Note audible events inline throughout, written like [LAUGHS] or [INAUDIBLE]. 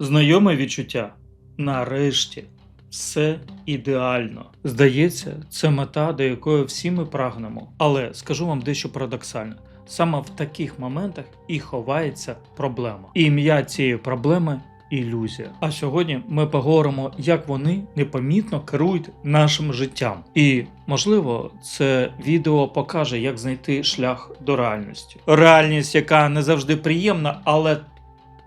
Знайоме відчуття. Нарешті все ідеально. Здається, це мета, до якої всі ми прагнемо. Але скажу вам дещо парадоксальне. Саме в таких моментах і ховається проблема. І ім'я цієї проблеми ілюзія. А сьогодні ми поговоримо, як вони непомітно керують нашим життям. І можливо, це відео покаже, як знайти шлях до реальності. Реальність, яка не завжди приємна, але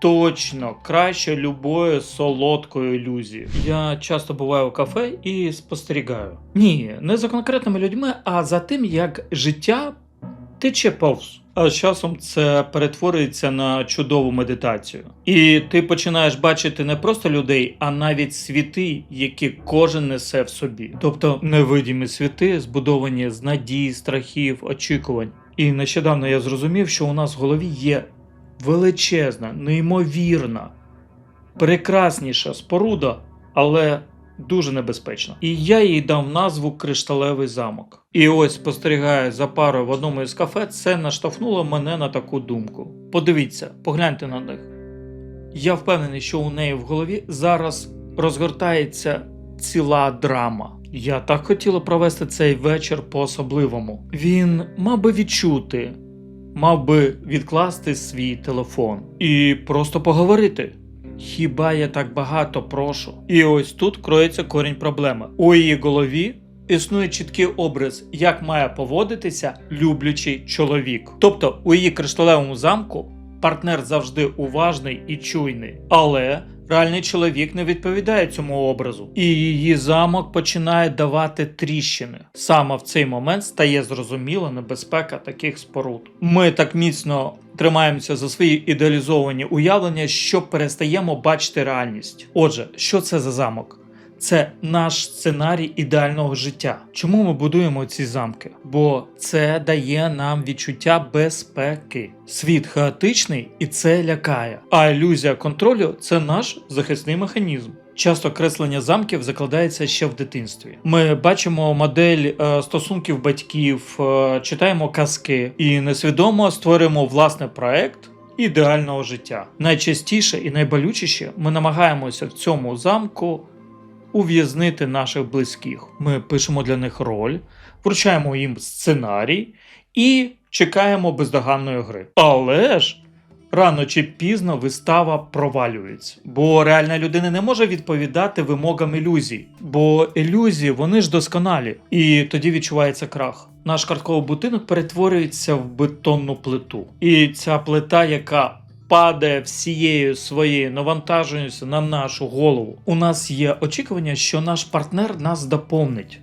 точно краще любої солодкої ілюзії. Я часто буваю в кафе і спостерігаю. Ні, не за конкретними людьми, а за тим, як життя тече повз. А з часом це перетворюється на чудову медитацію. І ти починаєш бачити не просто людей, а навіть світи, які кожен несе в собі. Тобто невидимі світи, збудовані з надій, страхів, очікувань. І нещодавно я зрозумів, що у нас в голові є величезна, неймовірна, прекрасніша споруда, але дуже небезпечна. І я їй дав назву Кришталевий замок. І ось спостерігаю за парою в одному із кафе, це наштовхнуло мене на таку думку. Подивіться, погляньте на них. Я впевнений, що у неї в голові зараз розгортається ціла драма. Я так хотіла провести цей вечір по-особливому. Він мав би відчути, мав би відкласти свій телефон і просто поговорити. Хіба я так багато прошу? І ось тут кроється корінь проблеми. У її голові існує чіткий образ, як має поводитися люблячий чоловік. Тобто у її кришталевому замку партнер завжди уважний і чуйний, але реальний чоловік не відповідає цьому образу, і її замок починає давати тріщини. Саме в цей момент стає зрозуміла небезпека таких споруд. Ми так міцно тримаємося за свої ідеалізовані уявлення, що перестаємо бачити реальність. Отже, що це за замок? Це наш сценарій ідеального життя. Чому ми будуємо ці замки? Бо це дає нам відчуття безпеки. Світ хаотичний і це лякає. А ілюзія контролю це наш захисний механізм. Часто креслення замків закладається ще в дитинстві. Ми бачимо модель е, стосунків батьків, е, читаємо казки і несвідомо створюємо власний проект ідеального життя. Найчастіше і найболючіше ми намагаємося в цьому замку ув'язнити наших близьких. Ми пишемо для них роль, вручаємо їм сценарій і чекаємо бездоганної гри. Але ж рано чи пізно вистава провалюється, бо реальна людина не може відповідати вимогам ілюзій, бо ілюзії вони ж досконалі, і тоді відчувається крах. Наш картковий будинок перетворюється в бетонну плиту, і ця плита, яка падає всією своєю навантаженістю на нашу голову. У нас є очікування, що наш партнер нас доповнить,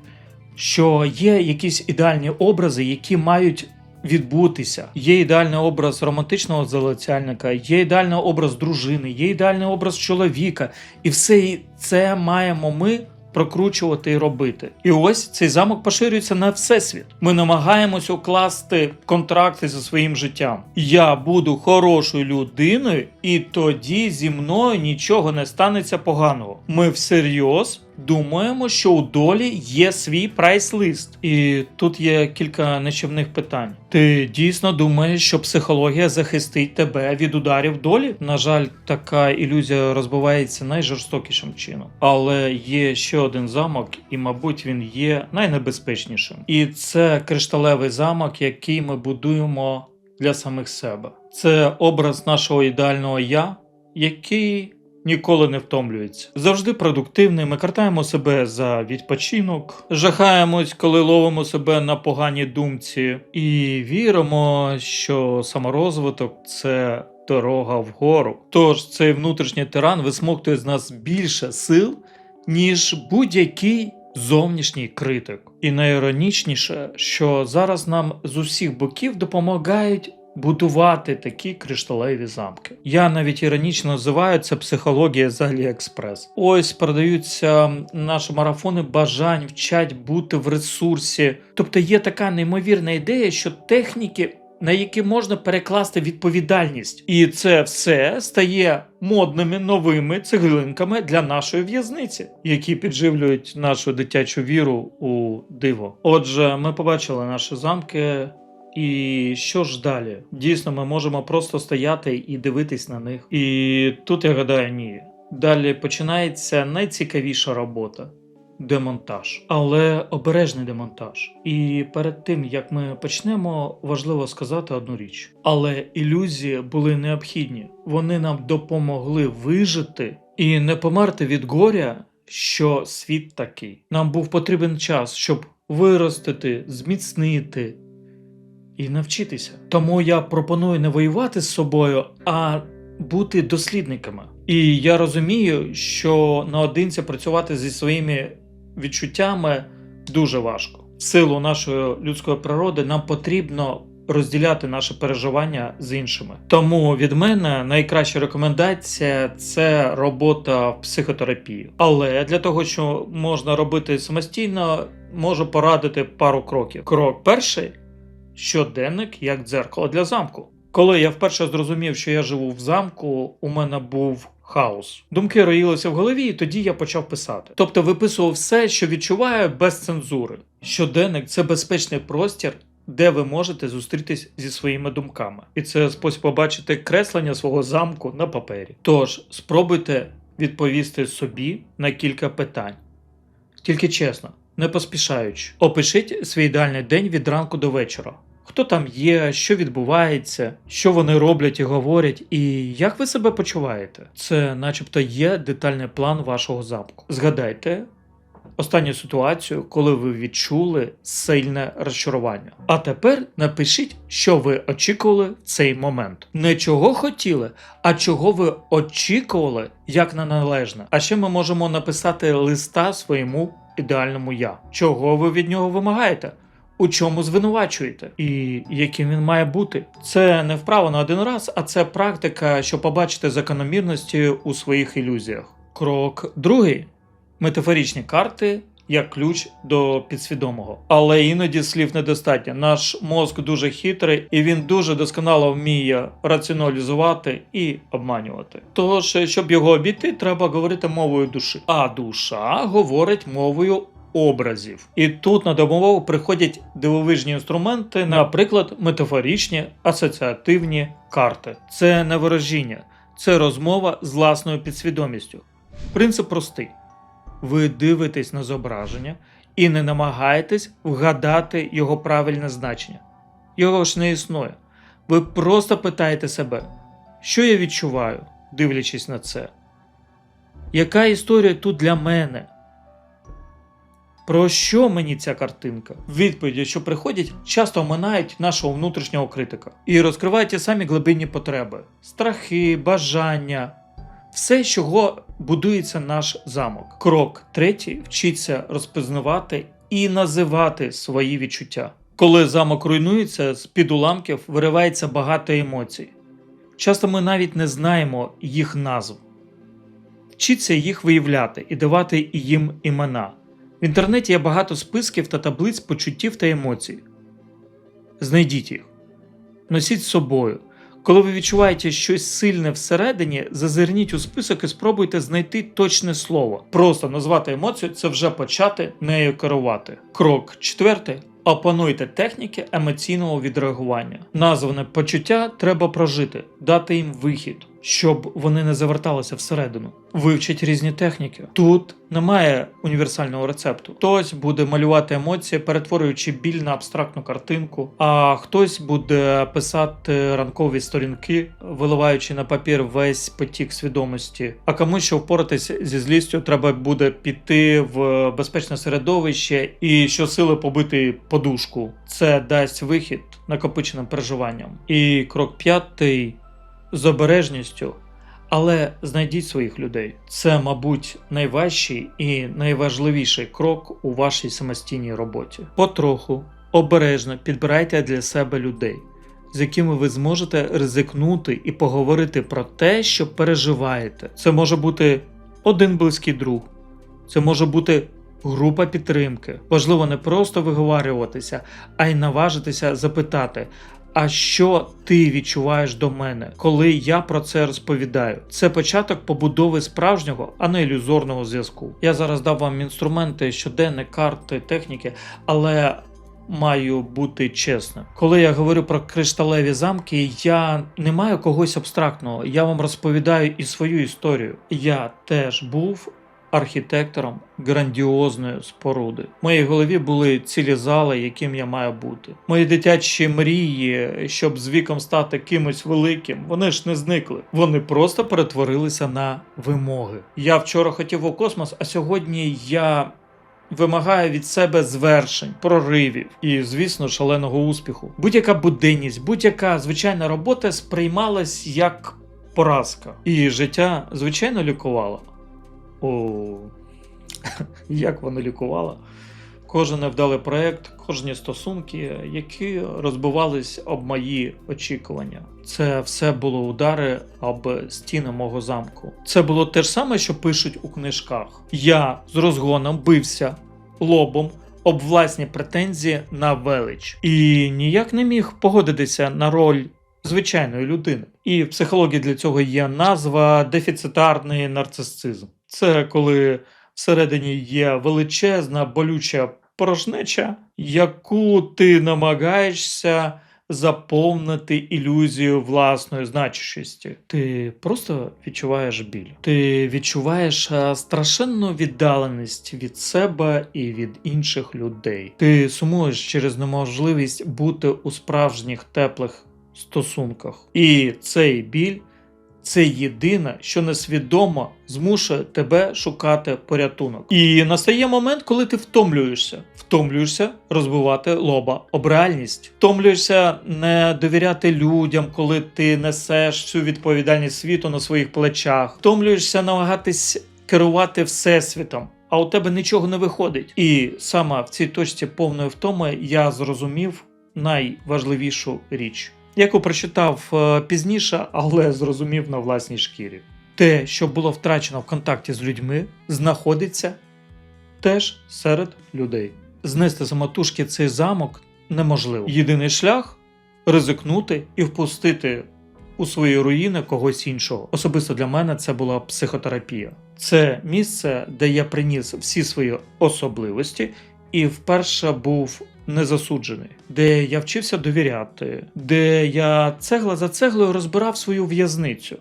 що є якісь ідеальні образи, які мають відбутися. Є ідеальний образ романтичного залицяльника, є ідеальний образ дружини, є ідеальний образ чоловіка, і все це маємо ми. Прокручувати і робити. І ось цей замок поширюється на всесвіт. Ми намагаємось укласти контракти зі своїм життям. Я буду хорошою людиною, і тоді зі мною нічого не станеться поганого. Ми всерйоз думаємо, що у долі є свій прайс-лист. І тут є кілька нечівних питань. Ти дійсно думаєш, що психологія захистить тебе від ударів долі? На жаль, така ілюзія розбивається найжорстокішим чином. Але є ще один замок, і, мабуть, він є найнебезпечнішим. І це кришталевий замок, який ми будуємо для самих себе. Це образ нашого ідеального я, який ніколи не втомлюється. Завжди продуктивний. Ми картаємо себе за відпочинок, жахаємось, коли ловимо себе на поганій думці, і віримо, що саморозвиток це. Дорога вгору. Тож цей внутрішній тиран висмоктує з нас більше сил, ніж будь-який зовнішній критик. І найіронічніше, що зараз нам з усіх боків допомагають будувати такі кришталеві замки. Я навіть іронічно називаю це психологія з Аліекспрес. Ось продаються наші марафони бажань, вчать бути в ресурсі. Тобто є така неймовірна ідея, що техніки. На які можна перекласти відповідальність, і це все стає модними новими цеглинками для нашої в'язниці, які підживлюють нашу дитячу віру у диво. Отже, ми побачили наші замки, і що ж далі? Дійсно, ми можемо просто стояти і дивитись на них. І тут я гадаю, ні. Далі починається найцікавіша робота демонтаж, але обережний демонтаж. І перед тим як ми почнемо, важливо сказати одну річ: але ілюзії були необхідні. Вони нам допомогли вижити і не померти від горя, що світ такий. Нам був потрібен час, щоб виростити, зміцнити і навчитися. Тому я пропоную не воювати з собою, а бути дослідниками. І я розумію, що наодинці працювати зі своїми відчуттями дуже важко. В силу нашої людської природи нам потрібно розділяти наше переживання з іншими. Тому від мене найкраща рекомендація це робота в психотерапії. Але для того, що можна робити самостійно, можу порадити пару кроків. Крок перший щоденник як дзеркало для замку. Коли я вперше зрозумів, що я живу в замку, у мене був хаос. Думки роїлися в голові, і тоді я почав писати. Тобто виписував все, що відчуваю, без цензури. Щоденник це безпечний простір, де ви можете зустрітись зі своїми думками. І це спосіб побачити креслення свого замку на папері. Тож спробуйте відповісти собі на кілька питань. Тільки чесно, не поспішаючи. Опишіть свій ідеальний день від ранку до вечора. Хто там є, що відбувається, що вони роблять і говорять, і як ви себе почуваєте? Це, начебто, є детальний план вашого замку. Згадайте останню ситуацію, коли ви відчули сильне розчарування. А тепер напишіть, що ви очікували в цей момент. Не чого хотіли, а чого ви очікували як на належне. А ще ми можемо написати листа своєму ідеальному я. Чого ви від нього вимагаєте? У чому звинувачуєте, і яким він має бути. Це не вправа на один раз, а це практика, щоб побачити закономірності у своїх ілюзіях. Крок другий метафоричні карти як ключ до підсвідомого. Але іноді слів недостатньо. Наш мозк дуже хитрий і він дуже досконало вміє раціоналізувати і обманювати. Тож, щоб його обійти, треба говорити мовою душі. А душа говорить мовою образів. І тут на допомогу приходять дивовижні інструменти, наприклад, метафоричні асоціативні карти. Це не ворожіння, це розмова з власною підсвідомістю. Принцип простий: ви дивитесь на зображення і не намагаєтесь вгадати його правильне значення. Його ж не існує. Ви просто питаєте себе, що я відчуваю, дивлячись на це? Яка історія тут для мене? Про що мені ця картинка? Відповіді, що приходять, часто оминають нашого внутрішнього критика і розкривають ті самі глибинні потреби, страхи, бажання, все, чого будується наш замок. Крок третій вчиться розпізнавати і називати свої відчуття. Коли замок руйнується, з під уламків виривається багато емоцій. Часто ми навіть не знаємо їх назв. Вчіться їх виявляти і давати їм імена. В інтернеті є багато списків та таблиць почуттів та емоцій. Знайдіть їх, носіть з собою. Коли ви відчуваєте щось сильне всередині, зазирніть у список і спробуйте знайти точне слово. Просто назвати емоцію це вже почати нею керувати. Крок четвертий. Опануйте техніки емоційного відреагування. Назване почуття треба прожити, дати їм вихід, щоб вони не заверталися всередину. Вивчіть різні техніки. Тут немає універсального рецепту. Хтось буде малювати емоції, перетворюючи біль на абстрактну картинку, а хтось буде писати ранкові сторінки, виливаючи на папір весь потік свідомості. А комусь, щоб впоратись зі злістю, треба буде піти в безпечне середовище і щосили побити подушку. Це дасть вихід накопиченим переживанням. І крок п'ятий з обережністю. Але знайдіть своїх людей. Це, мабуть, найважчий і найважливіший крок у вашій самостійній роботі. Потроху, обережно підбирайте для себе людей, з якими ви зможете ризикнути і поговорити про те, що переживаєте. Це може бути один близький друг, це може бути група підтримки. Важливо не просто виговарюватися, а й наважитися запитати. А що ти відчуваєш до мене, коли я про це розповідаю? Це початок побудови справжнього, а не ілюзорного зв'язку. Я зараз дав вам інструменти, щоденні карти, техніки, але маю бути чесним. Коли я говорю про кришталеві замки, я не маю когось абстрактного. Я вам розповідаю і свою історію. Я теж був архітектором грандіозної споруди. В моїй голові були цілі зали, яким я маю бути. Мої дитячі мрії, щоб з віком стати кимось великим, вони ж не зникли. Вони просто перетворилися на вимоги. Я вчора хотів у космос, а сьогодні я. Вимагає від себе звершень, проривів і, звісно, шаленого успіху. Будь-яка буденність, будь-яка звичайна робота сприймалась як поразка. І життя, звичайно, лікувало. О, [LAUGHS] як воно лікувало? Кожен невдалий проєкт, кожні стосунки, які розбивались об мої очікування. Це все було удари об стіни мого замку. Це було те ж саме, що пишуть у книжках. Я з розгоном бився лобом об власні претензії на велич і ніяк не міг погодитися на роль звичайної людини. І в психології для цього є назва дефіцитарний нарцисизм. Це коли всередині є величезна болюча порожнеча, яку ти намагаєшся заповнити ілюзію власної значущості. Ти просто відчуваєш біль. Ти відчуваєш е, страшенну віддаленість від себе і від інших людей. Ти сумуєш через неможливість бути у справжніх теплих стосунках. І цей біль це єдине, що несвідомо змушує тебе шукати порятунок. І настає момент, коли ти втомлюєшся. Втомлюєшся розбивати лоба об реальність. Втомлюєшся не довіряти людям, коли ти несеш всю відповідальність світу на своїх плечах. Втомлюєшся намагатись керувати всесвітом. А у тебе нічого не виходить. І саме в цій точці повної втоми я зрозумів найважливішу річ яку прочитав е, пізніше, але зрозумів на власній шкірі. Те, що було втрачено в контакті з людьми, знаходиться теж серед людей. Знести самотужки цей замок неможливо. Єдиний шлях ризикнути і впустити у свої руїни когось іншого. Особисто для мене це була психотерапія. Це місце, де я приніс всі свої особливості і вперше був незасуджений, де я вчився довіряти, де я цегла за цеглою розбирав свою в'язницю.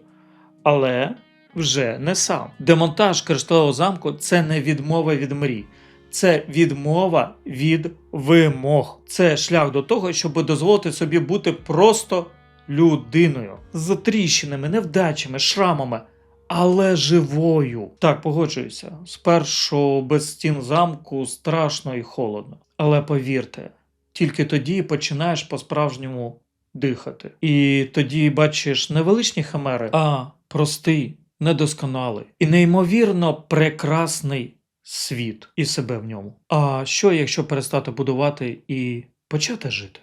Але вже не сам. Демонтаж кришталевого замку це не відмова від мрій. Це відмова від вимог. Це шлях до того, щоб дозволити собі бути просто людиною з тріщинами, невдачами, шрамами, але живою. Так, погоджуюся. Спершу без стін замку страшно і холодно. Але повірте, тільки тоді починаєш по-справжньому дихати. І тоді бачиш не величні химери, а простий, недосконалий і неймовірно прекрасний світ і себе в ньому. А що, якщо перестати будувати і почати жити?